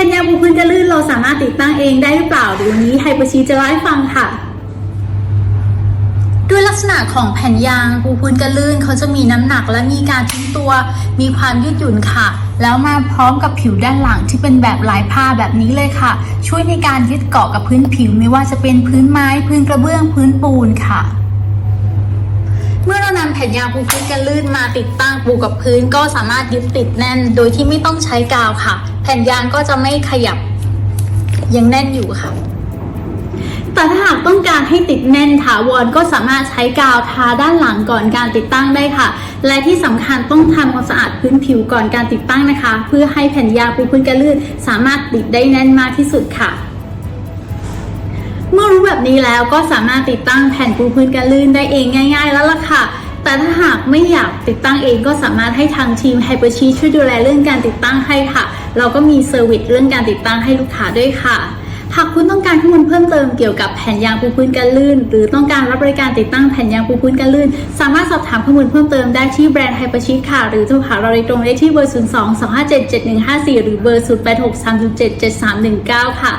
ผ่นยางปูพื้นกันลื่นเราสามารถติดตั้งเองได้หรือเปล่าเดี๋ยววันนี้ไฮเปอร์ชีจะเล่าให้ฟังค่ะ ด้วยลักษณะของแผ่นยางปูพื้นกันลื่นเขาจะมีน้ำหนักและมีการทิ้งตัว มีความยืดหยุ่นค่ะ แล้วมาพร้อมกับผิวด้านหลังที่เป็นแบบลายผ้าแบบนี้เลยค่ะ ช่วยในการยึดเกาะกับพื้นผิวไม่ว่าจะเป็นพื้นไม้ พื้นกระเบื้องพื้นปูนค่ะเมื่อเรานำแผ่นยางปูพื้นกันลื่นมาติดตั้งปูกับพื้นก็สามารถยึดติดแน่น โดยที่ไม่ต้องใช้กาวค่ะ แผ่นยางก็จะไม่ขยับยังแน่นอยู่ค่ะแต่ถ้าหากต้องการให้ติดแน่นถาวรก็สามารถใช้กาวทาด้านหลังก่อนการติดตั้งได้ค่ะ และที่สำคัญต้องทำความสะอาดพื้นผิวก่อนการติดตั้งนะคะ เพื่อให้แผ่นยางปูพื้นกันลื่นสามารถติดได้แน่นมากที่สุดค่ะ เมื่อรู้แบบนี้แล้วก็สามารถติดตั้งแผ่นปูพื้นกันลื่นได้เองง่าย ๆ แล้วล่ะค่ะแต่ถ้าหากไม่อยากติดตั้งเองก็สามารถให้ทางทีมไฮเปอร์ชีช่วยดูแลเรื่องการติดตั้งให้ค่ะ เราก็มีเซอร์วิสเรื่องการติดตั้งให้ลูกค้าด้วยค่ะ หากคุณต้องการข้อมูลเพิ่มเติมเกี่ยวกับแผ่นยางปูพื้นกันลื่น หรือต้องการรับบริการติดตั้งแผ่นยางปูพื้นกันลื่น สามารถสอบถามข้อมูลเพิ่มเติมได้ที่แบรนด์ไฮเปอร์ชีค่ะ หรือโทรหาเราโดยตรงได้ที่เบอร์ 02 257 7154 หรือเบอร์ 0863077319 ค่ะ